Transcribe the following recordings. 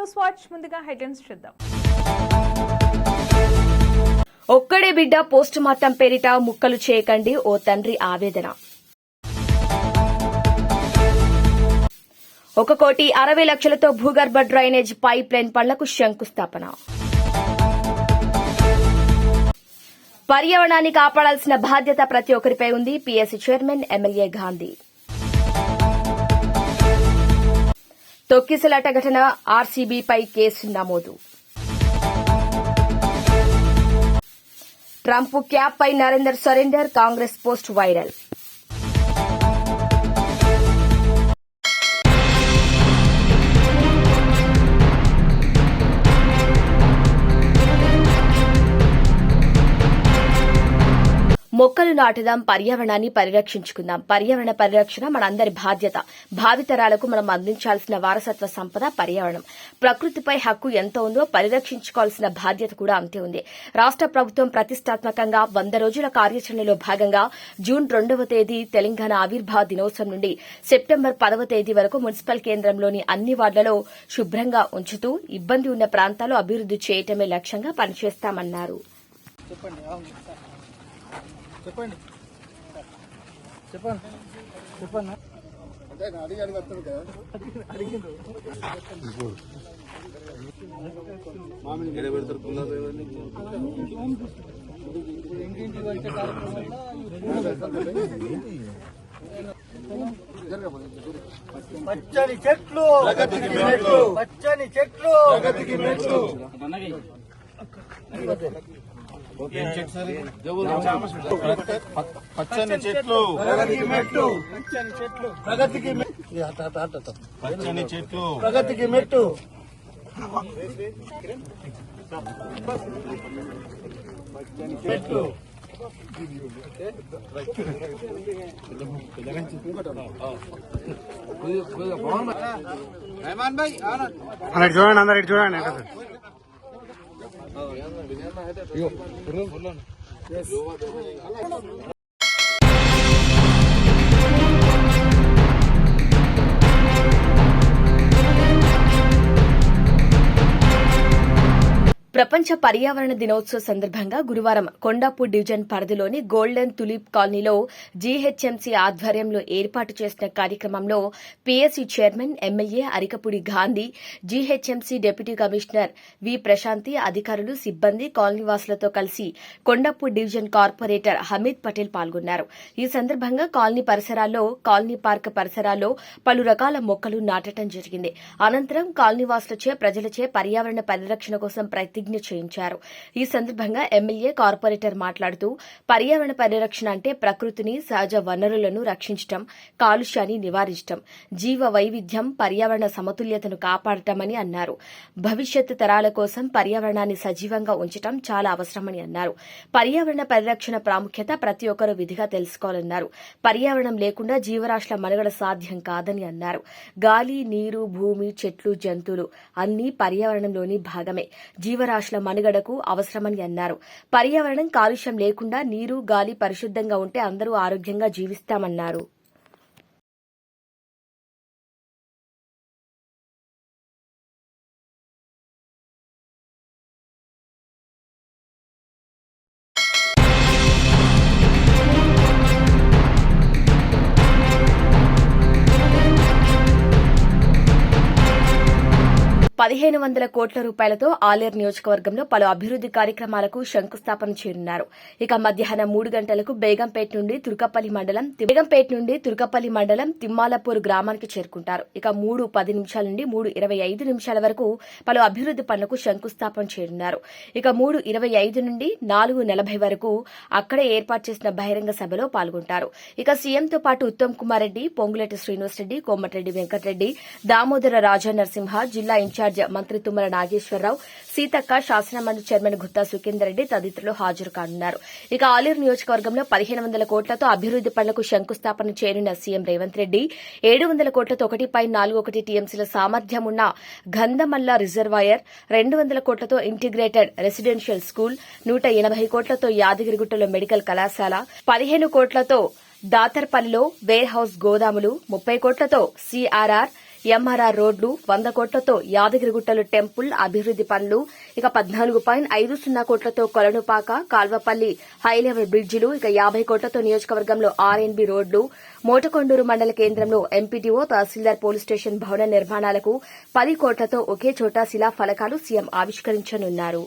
News watch ముందుగా headlines చూద్దాం. ఒక్కడే బిడ్డ పోస్ట్ మార్టం పేరిట ముక్కలు చేయకండి ఓ తండ్రి ఆవేదన. ఒక కోటి అరవై లక్షలతో భూగర్భ డ్రైనేజ్ పైప్ లైన్ పనులకు శంకుస్థాపన. పర్యావరణాన్ని కాపాడాల్సిన బాధ్యత ప్రతి ఒక్కరిపై ఉంది. PSC chairman MLA Gandhi. తొక్కిసలాట ఘటన ఆర్సీబీపై కేసు నమోదు. ట్రంప్ క్యాప్ పై Narender surrender Congress post viral. నాటుదాం పర్యావరణాన్ని పరిరక్షించుకుందాం. పర్యావరణ పరిరక్షణ మనందరి బాధ్యత. భావితరాలకు మనం అందించాల్సిన వారసత్వ సంపద పర్యావరణం. ప్రకృతిపై హక్కు ఎంత ఉందో పరిరక్షించుకోవాల్సిన బాధ్యత కూడా అంతే ఉంది. రాష్ట ప్రభుత్వం ప్రతిష్టాత్మకంగా వంద రోజుల కార్యాచరణలో భాగంగా జూన్ రెండవ తేదీ తెలంగాణ ఆవిర్భావ దినోత్సవం నుండి సెప్టెంబర్ పదవ తేదీ వరకు మున్సిపల్ కేంద్రంలోని అన్ని వార్డులలో శుభ్రంగా ఉంచుతూ ఇబ్బంది ఉన్న ప్రాంతాలు అభివృద్ది చేయటమే లక్ష్యంగా పనిచేస్తామన్నారు. చెప్పండి. చెప్పండి. చెప్పండి పచ్చని చెట్లు. పచ్చని చెట్లు. పచ్చని చెట్లు ప్రగతికి మెట్టు పచ్చని చెట్లు ప్రగతికి మెట్టు పచ్చని చెట్లు ప్రగతికి మెట్టు చెట్లు అన్నట్టు చూడండి అందరు చూడండి అక్కడ ప్రపంచ పర్యావరణ దినోత్సవ సందర్భంగా గురువారం కొండాపూర్ డివిజన్ పరిధిలోని గోల్డెన్ తులిప్ కాలనీలో జీహెచ్ఎంసీ ఆధ్వర్యంలో ఏర్పాటు చేసిన కార్యక్రమంలో PSC chairman MLA Arikapudi Gandhi GHMC deputy commissioner V Prashanthi అధికారులు సిబ్బంది కాలనీవాసులతో కలిసి కొండాపూర్ డివిజన్ కార్పొరేటర్ హమీద్ పటేల్ పాల్గొన్నారు. ఈ సందర్భంగా కాలనీ పరిసరాల్లో కాలనీ పార్క్ పరిసరాల్లో పలు రకాల మొక్కలు నాటడం జరిగింది. అనంతరం కాలనీవాసులచే ప్రజలచే పర్యావరణ పరిరక్షణ కోసం ప్రతిజ్ఞ చేయించారు. ఈ సందర్భంగా ఎమ్మెల్యే కార్పొరేటర్ మాట్లాడుతూ పర్యావరణ పరిరక్షణ అంటే ప్రకృతిని సహజ వనరులను రక్షించటం కాలుష్యాన్ని నివారించటం జీవ వైవిధ్యం పర్యావరణ సమతుల్యతను కాపాడటమని అన్నారు. భవిష్యత్తు తరాల కోసం పర్యావరణాన్ని సజీవంగా ఉంచటం చాలా అవసరమని అన్నారు. పర్యావరణ పరిరక్షణ ప్రాముఖ్యత ప్రతి ఒక్కరూ విధిగా తెలుసుకోవాలన్నారు. పర్యావరణం లేకుండా జీవరాశుల మనుగడ సాధ్యం కాదని అన్నారు. గాలి నీరు భూమి చెట్లు జంతువులు అన్నీ పర్యావరణంలోని భాగమే. జీవరాశుల మనుగడకు అవసరమని అన్నారు. పర్యావరణం కాలుష్యం లేకుండా నీరు గాలి పరిశుద్ధంగా ఉంటే అందరూ ఆరోగ్యంగా జీవిస్తామన్నారు. పదిహేను వందల కోట్ల రూపాయలతో ఆలేరు నియోజకవర్గంలో పలు అభివృద్ది కార్యక్రమాలకు శంకుస్థాపన చేరున్నారు ఇక మధ్యాహ్నం మూడు గంటలకు బేగంపేట నుండి తుర్కపల్లి మండలం బేగంపేట నుండి తుర్కపల్లి మండలం తిమ్మాలపూర్ గ్రామానికి చేరుకుంటారు. ఇక మూడు పది నిమిషాల నుండి మూడు ఇరవై ఐదు నిమిషాల వరకు పలు అభివృద్ది పనులకు శంకుస్థాపన చేరున్నారు ఇక మూడు ఇరవై ఐదు నుండి నాలుగు నలభై వరకు అక్కడే ఏర్పాటు చేసిన బహిరంగ సభలో పాల్గొంటారు. ఇక సీఎంతో పాటు ఉత్తమ్ కుమార్ రెడ్డి పొంగులేటి శ్రీనివాసరెడ్డి కోమటిరెడ్డి వెంకటరెడ్డి దామోదర రాజా నరసింహ జిల్లా ఇన్ఛార్జ్ మంత్రి తుమ్మల నాగేశ్వరరావు సీతక్క శాసనమండలి చైర్మన్ గుత్తా సుఖేందర్ రెడ్డి తదితరులు హాజరు కానున్నారు ఇక ఆలేరు నియోజకవర్గంలో పదిహేను వందల కోట్లతో అభివృద్ది పనులకు శంకుస్థాపన చేరిన సీఎం రేవంత్ రెడ్డి ఏడు వందల కోట్లతో ఒకటి పై నాలుగు ఒకటి టీఎంసీల సామర్థ్యం ఉన్న గంధమల్ల రిజర్వాయర్ రెండు వందల కోట్లతో ఇంటిగ్రేటెడ్ రెసిడెన్షియల్ స్కూల్ నూట ఎనభై కోట్లతో యాదగిరిగుట్టలో మెడికల్ కళాశాల పదిహేను కోట్లతో దాతర్పల్లిలో వేర్ హౌస్ గోదాములు ముప్పై కోట్లతో సీఆర్ఆర్ ఎంఆర్ఆర్ రోడ్లు వంద కోట్లతో యాదగిరిగుట్టలు టెంపుల్ అభివృద్ది పనులు ఇక పద్నాలుగు పాయింట్ ఐదు సున్నా కోట్లతో కొలనుపాక కాల్వపల్లి హైలెవెల్ బ్రిడ్జిలు ఇక యాభై కోట్లతో నియోజకవర్గంలో ఆర్ఎన్బి రోడ్లు మోటకొండూరు మండల కేంద్రంలో ఎంపీటీఓ తహసీల్దార్ పోలీస్ స్టేషన్ భవన నిర్మాణాలకు పది కోట్లతో ఒకే చోట శిలా ఫలకాలు సీఎం ఆవిష్కరించనున్నారు.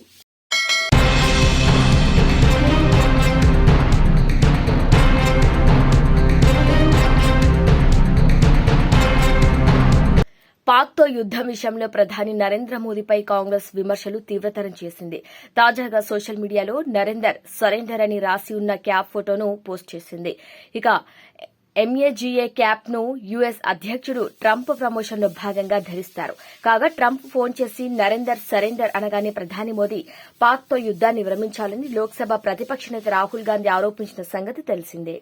పాక్తో యుద్దం విషయంలో ప్రధాని నరేంద్ర మోదీపై కాంగ్రెస్ విమర్శలు తీవ్రతరం చేసింది. తాజాగా సోషల్ మీడియాలో నరేందర్ సరెండర్ అని రాసి ఉన్న క్యాప్ ఫోటోను పోస్ట్ చేసింది. ఇక ఎంఏజీఏ క్యాప్ను యుఎస్ అధ్యక్షుడు ట్రంప్ ప్రమోషన్లో భాగంగా ధరిస్తారు. కాగా ట్రంప్ ఫోన్ చేసి నరేందర్ సరెండర్ అనగానే ప్రధాని మోదీ పాక్తో యుద్దాన్ని విరమించాలని లోక్సభ ప్రతిపక్ష నేత రాహుల్ గాంధీ ఆరోపించిన సంగతి తెలిసిందే.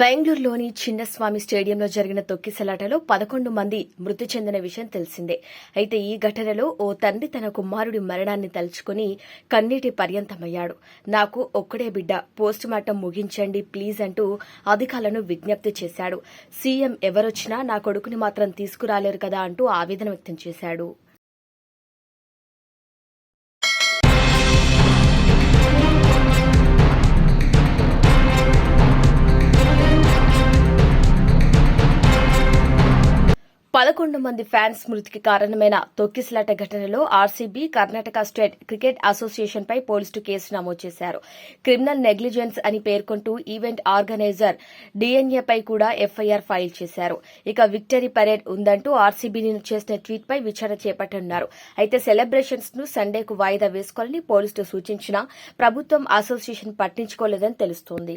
బెంగళూరులోని చిన్నస్వామి స్టేడియంలో జరిగిన తొక్కిసలాటలో పదకొండు మంది మృతి చెందిన విషయం తెలిసిందే. అయితే ఈ ఘటనలో ఓ తండ్రి తన కుమారుడి మరణాన్ని తలుచుకుని కన్నీటి పర్యంతమయ్యాడు. నాకు ఒక్కడే బిడ్డ పోస్టుమార్టం ముగించండి ప్లీజ్ అంటూ అధికారులను విజ్ఞప్తి చేశాడు. సీఎం ఎవరొచ్చినా నా కొడుకుని మాత్రం తీసుకురాలేరు కదా అంటూ ఆవేదన వ్యక్తం చేశాడు. పదకొండు మంది ఫ్యాన్స్ మృతికి కారణమైన తొక్కిసలాట ఘటనలో RCB Karnataka state cricket association పై పోలీసులు కేసు నమోదు చేశారు. క్రిమినల్ నెగ్లిజెన్స్ అని పేర్కొంటూ ఈవెంట్ ఆర్గనైజర్ డిఎన్ఏపై కూడా ఎఫ్ఐఆర్ ఫైల్ చేశారు. ఇక విక్టరీ పరేడ్ ఉందంటూ ఆర్సీబీ చేసిన ట్వీట్ పై విచారణ చేపట్టనున్నారు. అయితే సెలబ్రేషన్స్ను సండేకు వాయిదా వేసుకోవాలని పోలీసులు సూచించినా ప్రభుత్వం అసోసియేషన్ పట్టించుకోలేదని తెలుస్తోంది.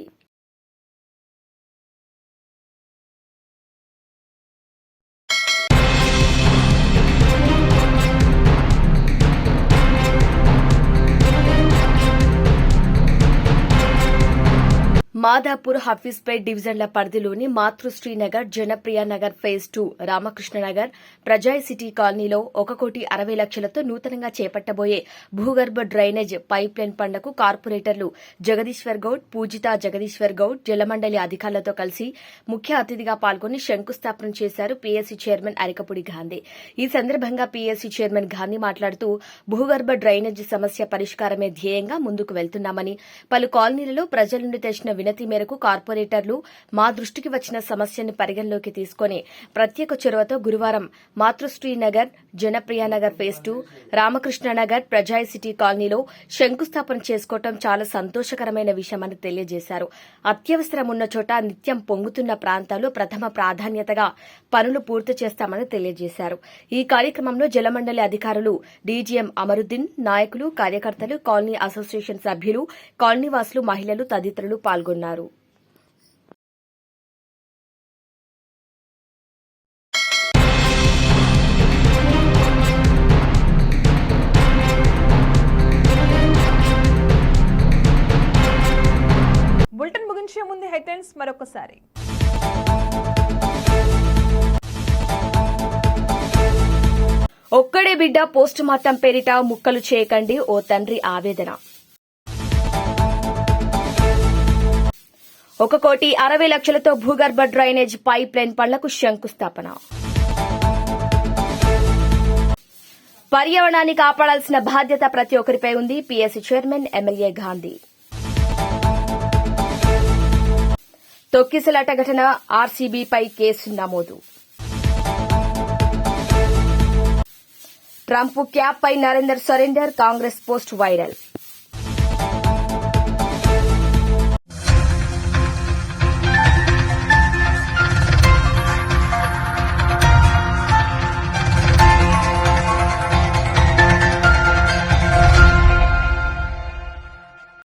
మాదాపూర్ హఫీజ్పేట్ డివిజన్ల పరిధిలోని Matrusrinagar Janapriya Nagar phase two Ramakrishnanagar Prajay city కాలనీలో ఒక కోటి అరవై లక్షలతో నూతనంగా చేపట్టబోయే భూగర్భ డ్రైనేజ్ పైప్ లైన్ కార్పొరేటర్లు జగదీశ్వర్ గౌడ్ పూజిత జగదీశ్వర్ గౌడ్ జలమండలి అధికారులతో కలిసి ముఖ్య అతిథిగా పాల్గొని శంకుస్థాపన చేశారు పీఎస్సీ చైర్మన్ అరికపుడి గాంధీ. ఈ సందర్భంగా పీఎస్సీ చైర్మన్ గాంధీ మాట్లాడుతూ భూగర్భ డ్రైనేజ్ సమస్య పరిష్కారమే ధ్యేయంగా ముందుకు వెళ్తున్నామని పలు కాలనీలలో ప్రజల నుండి తెచ్చిన వినతి మేరకు కార్పొరేటర్లు మా దృష్టికి వచ్చిన సమస్యను పరిగణలోకి తీసుకుని ప్రత్యేక చొరవతో గురువారం Matrusrinagar Janapriyanagar Janapriya phase two Ramakrishnanagar Prajay city కాలనీలో శంకుస్థాపన చేసుకోవటం చాలా సంతోషకరమైన విషయమని తెలియజేశారు. అత్యవసరం ఉన్న చోట నిత్యం పొంగుతున్న ప్రాంతాల్లో ప్రథమ ప్రాధాన్యతగా పనులు పూర్తి చేస్తామని తెలియజేశారు. ఈ కార్యక్రమంలో జలమండలి అధికారులు డీజీఎం అమరుద్దీన్ నాయకులు కార్యకర్తలు కాలనీ అసోసియేషన్ సభ్యులు కాలనీవాసులు మహిళలు తదితరులు పాల్గొన్నారు. బులెటిన్ ముగించే ముందు హెడ్లైన్స్ మరొకసారి. ఒక్కడే బిడ్డ పోస్టు మార్టం పేరిట ముక్కలు చేయకండి ఓ తండ్రి ఆవేదన. ఒక కోటి అరవై లక్షలతో భూగర్భ డ్రైనేజ్ పైప్ లైన్ పనులకు శంకుస్థాపన. పర్యావరణాన్ని కాపాడాల్సిన బాధ్యత ప్రతి ఒక్కరిపై ఉంది. PSC chairman MLA Gandhi. తొక్కిసలాట ఘటన ఆర్సీబీపై కేసు నమోదు. ట్రంప్ క్యాప్ పై Narender surrender Congress post viral.